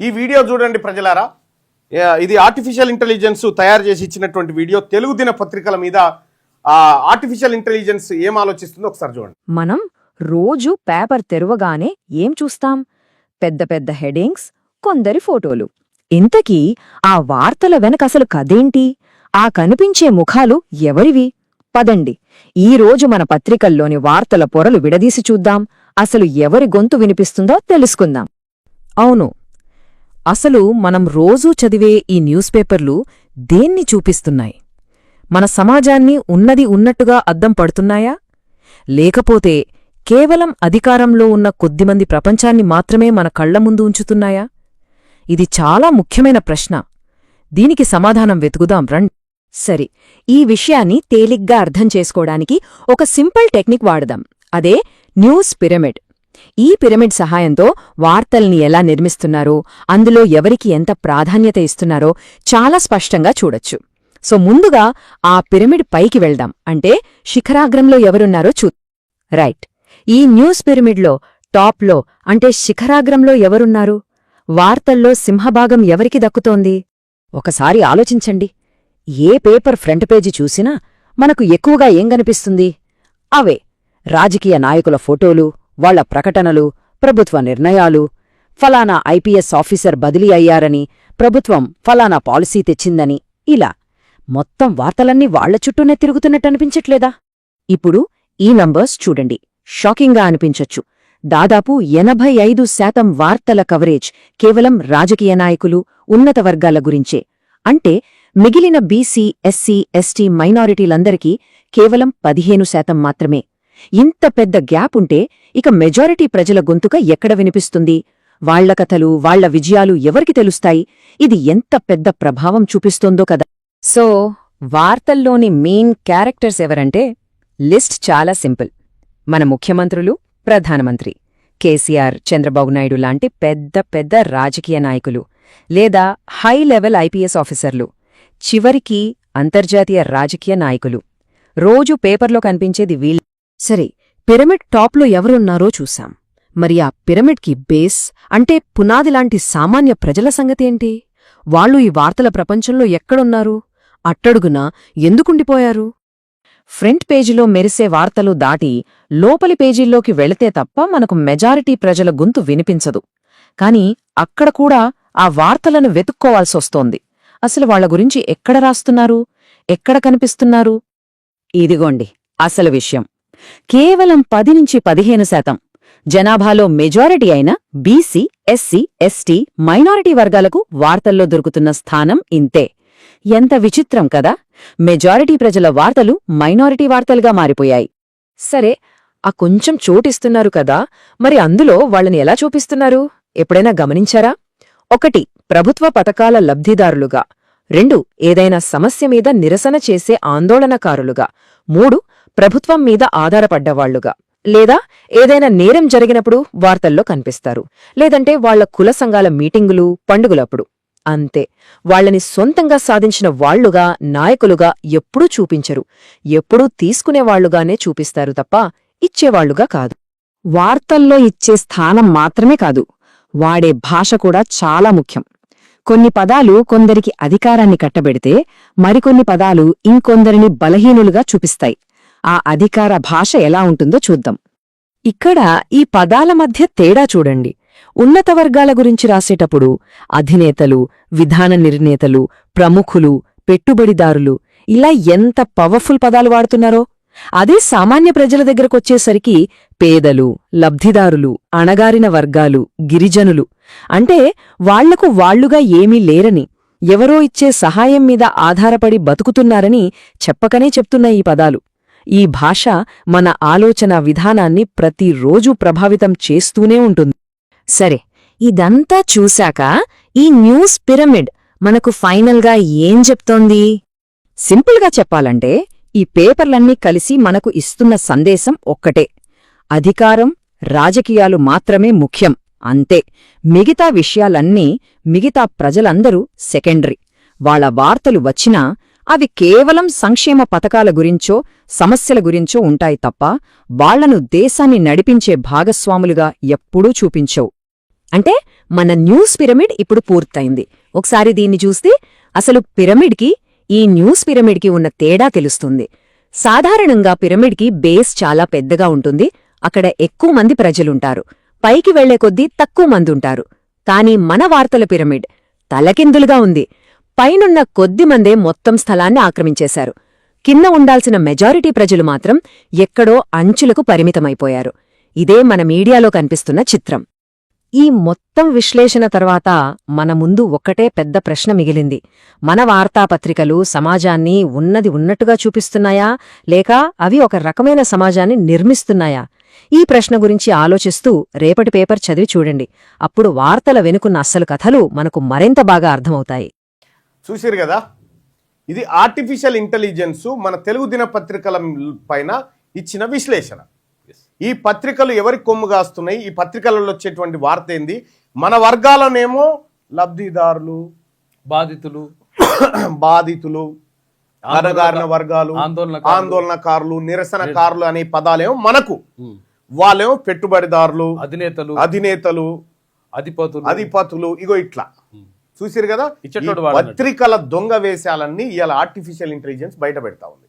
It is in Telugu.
ఈ వీడియో చూడండి ప్రజలారా. ఇది ఆర్టిఫిషియల్ ఇంటెలిజెన్స్ తయారు చేసి ఇచ్చినటువంటి వీడియో. తెలుగు దిన పత్రికల మీద ఆర్టిఫిషియల్ ఇంటెలిజెన్స్ ఏం ఆలోచిస్తుందో ఒకసారి చూడండి. మనం రోజు పేపర్ తెరవగానే ఏం చూస్తాం? పెద్ద పెద్ద హెడింగ్స్ కొందరి ఫోటోలు. ఇంతకీ ఆ వార్తల వెనక అసలు కదేంటి ఆ కనిపించే ముఖాలు ఎవరివి? పదండి. ఈ రోజు మన పత్రికల్లోని వార్తల పొరలు విడదీసి చూద్దాం. అసలు ఎవరి గొంతు వినిపిస్తుందో తెలుసుకుందాం. అవును అసలు మనం రోజూ చదివే ఈ న్యూస్ పేపర్లు దేన్ని చూపిస్తున్నాయి? మన సమాజాన్ని ఉన్నది ఉన్నట్టుగా అద్దం పడుతున్నాయా? లేకపోతే కేవలం అధికారంలో ఉన్న కొద్దిమంది ప్రపంచాన్ని మాత్రమే మన కళ్ళ ముందు ఉంచుతున్నాయా? ఇది చాలా ముఖ్యమైన ప్రశ్న. దీనికి సమాధానం వెతుకుదాం రండి. సరి ఈ విషయాన్ని తేలిగ్గా అర్థం చేసుకోవడానికి ఒక సింపుల్ టెక్నిక్ వాడదాం. అదే న్యూస్ పిరమిడ్. ఈ పిరమిడ్ సహాయంతో వార్తల్ని ఎలా నిర్మిస్తున్నారో అందులో ఎవరికి ఎంత ప్రాధాన్యత ఇస్తున్నారో చాలా స్పష్టంగా చూడొచ్చు. సో ముందుగా ఆ పిరమిడ్ పైకి వెళ్దాం. అంటే శిఖరాగ్రంలో ఎవరున్నారో చూ రైట్. ఈ న్యూస్ పిరమిడ్లో టాప్లో అంటే శిఖరాగ్రంలో ఎవరున్నారు? వార్తల్లో సింహభాగం ఎవరికి దక్కుతోంది? ఒకసారి ఆలోచించండి. ఏ పేపర్ ఫ్రంట్ పేజీ చూసినా మనకు ఎక్కువగా ఏం కనిపిస్తుంది? అవే. రాజకీయ నాయకుల ఫోటోలు వాళ్ళ ప్రకటనలు ప్రభుత్వ నిర్ణయాలు ఫలానా ఐపీఎస్ ఆఫీసర్ బదిలీ అయ్యారని ప్రభుత్వం ఫలానా పాలసీ తెచ్చిందని ఇలా మొత్తం వార్తలన్నీ వాళ్ళ చుట్టూనే తిరుగుతున్నట్టనిపించట్లేదా ఇప్పుడు ఈ నంబర్స్ చూడండి. షాకింగ్గా అనిపించొచ్చు. దాదాపు ఎనభై ఐదు శాతం వార్తల కవరేజ్ కేవలం రాజకీయ నాయకులు ఉన్నత వర్గాల గురించే. అంటే మిగిలిన బీసీ ఎస్సీ ఎస్టీ మైనారిటీలందరికీ కేవలం పదిహేను శాతం మాత్రమే. ఇంత పెద్ద గ్యాప్ ఉంటే ఇక మెజారిటీ ప్రజల గొంతుక ఎక్కడ వినిపిస్తుంది? వాళ్ళ కథలు వాళ్ళ విజయాలు ఎవరికి తెలుస్తాయి? ఇది ఎంత పెద్ద ప్రభావం చూపిస్తోందో కదా. సో వార్తల్లోని మెయిన్ క్యారెక్టర్స్ ఎవరంటే లిస్ట్ చాలా సింపుల్. మన ముఖ్యమంత్రులు ప్రధానమంత్రి. కేసీఆర్ చంద్రబాబు నాయుడు లాంటి పెద్ద పెద్ద రాజకీయ నాయకులు. లేదా హై లెవెల్ ఐపీఎస్ ఆఫీసర్లు చివరికి అంతర్జాతీయ రాజకీయ నాయకులు. రోజు పేపర్లో కనిపించేది వీళ్ళు. సరే పిరమిడ్ టాప్లో ఎవరున్నారో చూశాం. మరి ఆ పిరమిడ్కి బేస్ అంటే పునాదిలాంటి సామాన్య ప్రజల సంగతేంటి వాళ్ళు ఈ వార్తల ప్రపంచంలో ఎక్కడున్నారు? అట్టడుగున ఎందుకుండిపోయారు? ఫ్రంట్ పేజీలో మెరిసే వార్తలు దాటి లోపలి పేజీల్లోకి వెళితే తప్ప మనకు మెజారిటీ ప్రజల గొంతు వినిపించదు. కాని అక్కడ కూడా ఆ వార్తలను వెతుక్కోవాల్సొస్తోంది అసలు వాళ్ళ గురించి ఎక్కడ రాస్తున్నారు? ఎక్కడ కనిపిస్తున్నారు? ఇదిగోండి అసలు విషయం. కేవలం పది నుంచి పదిహేను శాతం. జనాభాలో మెజారిటీ అయిన బీసీ ఎస్సీ ఎస్టీ మైనారిటీ వర్గాలకు వార్తల్లో దొరుకుతున్న స్థానం ఇంతే. ఎంత విచిత్రం కదా! మెజారిటీ ప్రజల వార్తలు మైనారిటీ వార్తలుగా మారిపోయాయి. సరే ఆ కొంచెం చోటిస్తున్నారు కదా! మరి అందులో వాళ్ళని ఎలా చూపిస్తున్నారు? ఎప్పుడైనా గమనించారా? ఒకటి ప్రభుత్వ పథకాల లబ్ధిదారులుగా. రెండు ఏదైనా సమస్య మీద నిరసన చేసే ఆందోళనకారులుగా. మూడు ప్రభుత్వం మీద ఆధారపడ్డవాళ్ళుగా. లేదా ఏదైనా నేరం జరిగినప్పుడు వార్తల్లో కనిపిస్తారు. లేదంటే వాళ్ళ కుల సంఘాల మీటింగులు పండుగలప్పుడు. అంతే. వాళ్ళని సొంతంగా సాధించిన వాళ్ళుగా నాయకులుగా ఎప్పుడూ చూపించరు. ఎప్పుడూ తీసుకునేవాళ్ళుగానే చూపిస్తారు తప్ప ఇచ్చేవాళ్ళుగా కాదు. వార్తల్లో ఇచ్చే స్థానం మాత్రమే కాదు. వాడే భాష కూడా చాలా ముఖ్యం. కొన్ని పదాలు కొందరికి అధికారాన్ని కట్టబెడితే మరికొన్ని పదాలు ఇంకొందరిని బలహీనులుగా చూపిస్తాయి. ఆ అధికార భాష ఎలా ఉంటుందో చూద్దాం. ఇక్కడ ఈ పదాల మధ్య తేడా చూడండి. ఉన్నత వర్గాల గురించి రాసేటప్పుడు అధినేతలు విధాన నిర్ణేతలు ప్రముఖులు పెట్టుబడిదారులు ఇలా ఎంత పవర్ఫుల్ పదాలు వాడుతున్నారో. అదే సామాన్య ప్రజల దగ్గరకొచ్చేసరికి పేదలు లబ్ధిదారులు అణగారిన వర్గాలు గిరిజనులు అంటే వాళ్ళకు వాళ్ళుగా ఏమీ లేరని ఎవరో ఇచ్చే సహాయం మీద ఆధారపడి బతుకుతున్నారని చెప్పకనే చెప్తున్న ఈ పదాలు. ఈ భాష మన ఆలోచన విధానాన్ని ప్రతిరోజూ ప్రభావితం చేస్తూనే ఉంటుంది. సరే ఇదంతా చూశాక ఈ న్యూస్ పిరమిడ్ మనకు ఫైనల్గా ఏం చెప్తోంది? సింపుల్గా చెప్పాలంటే ఈ పేపర్లన్నీ కలిసి మనకు ఇస్తున్న సందేశం ఒక్కటే. అధికారం రాజకీయాలు మాత్రమే ముఖ్యం అంతే. మిగతా విషయాలన్నీ మిగతా ప్రజలందరూ సెకండరీ. వాళ్ళ వార్తలు వచ్చినా అవి కేవలం సంక్షేమ పథకాల గురించో సమస్యల గురించో ఉంటాయి తప్ప వాళ్ళను దేశాన్ని నడిపించే భాగస్వాములుగా ఎప్పుడూ చూపించవు. అంటే మన న్యూస్ పిరమిడ్ ఇప్పుడు పూర్తయింది. ఒకసారి దీన్ని చూస్తే అసలు పిరమిడ్కి ఈ న్యూస్ పిరమిడ్కి ఉన్న తేడా తెలుస్తుంది. సాధారణంగా పిరమిడ్కి బేస్ చాలా పెద్దగా ఉంటుంది. అక్కడ ఎక్కువ మంది ప్రజలుంటారు. పైకి వెళ్ళే కొద్దీ తక్కువ మంది ఉంటారు కానీ మన వార్తల పిరమిడ్ తలకిందులుగా ఉంది. పైనున్న కొద్ది మందే మొత్తం స్థలాన్ని ఆక్రమించేశారు. కింద ఉండాల్సిన మెజారిటీ ప్రజలు మాత్రం ఎక్కడో అంచులకు పరిమితమైపోయారు. ఇదే మన మీడియాలో కనిపిస్తున్న చిత్రం. ఈ మొత్తం విశ్లేషణ తర్వాత మన ముందు ఒక్కటే పెద్ద ప్రశ్న మిగిలింది. మన వార్తాపత్రికలు సమాజాన్ని ఉన్నది ఉన్నట్టుగా చూపిస్తున్నాయా? లేక అవి ఒక రకమైన సమాజాన్ని నిర్మిస్తున్నాయా? ఈ ప్రశ్న గురించి ఆలోచిస్తూ రేపటి పేపర్ చదివి చూడండి. అప్పుడు వార్తల వెనుకున్న అస్సలు కథలు మనకు మరింత బాగా అర్థమవుతాయి. చూసారు కదా? ఇది ఆర్టిఫిషియల్ ఇంటెలిజెన్స్ మన తెలుగు దినపత్రికల పైన ఇచ్చిన విశ్లేషణ. ఈ పత్రికలు ఎవరి కొమ్ము కాస్తున్నాయి? ఈ పత్రికలలో వచ్చేటువంటి వార్త ఏంది? మన వర్గాలనేమో లబ్ధిదారులు బాధితులు బాధితులు అణగారిన వర్గాలు. ఆందోళనకారులు నిరసనకారులు అనే పదాలేమో మనకు. వాళ్ళేమో పెట్టుబడిదారులు అధినేతలు అధినేతలు అధిపతులు. అధిపతులు ఇగో ఇట్లా. చూసిరు కదా. పత్రికల దొంగ వేషాలన్నీ ఇవాళ ఆర్టిఫిషియల్ ఇంటెలిజెన్స్ బయట పెడతా ఉంది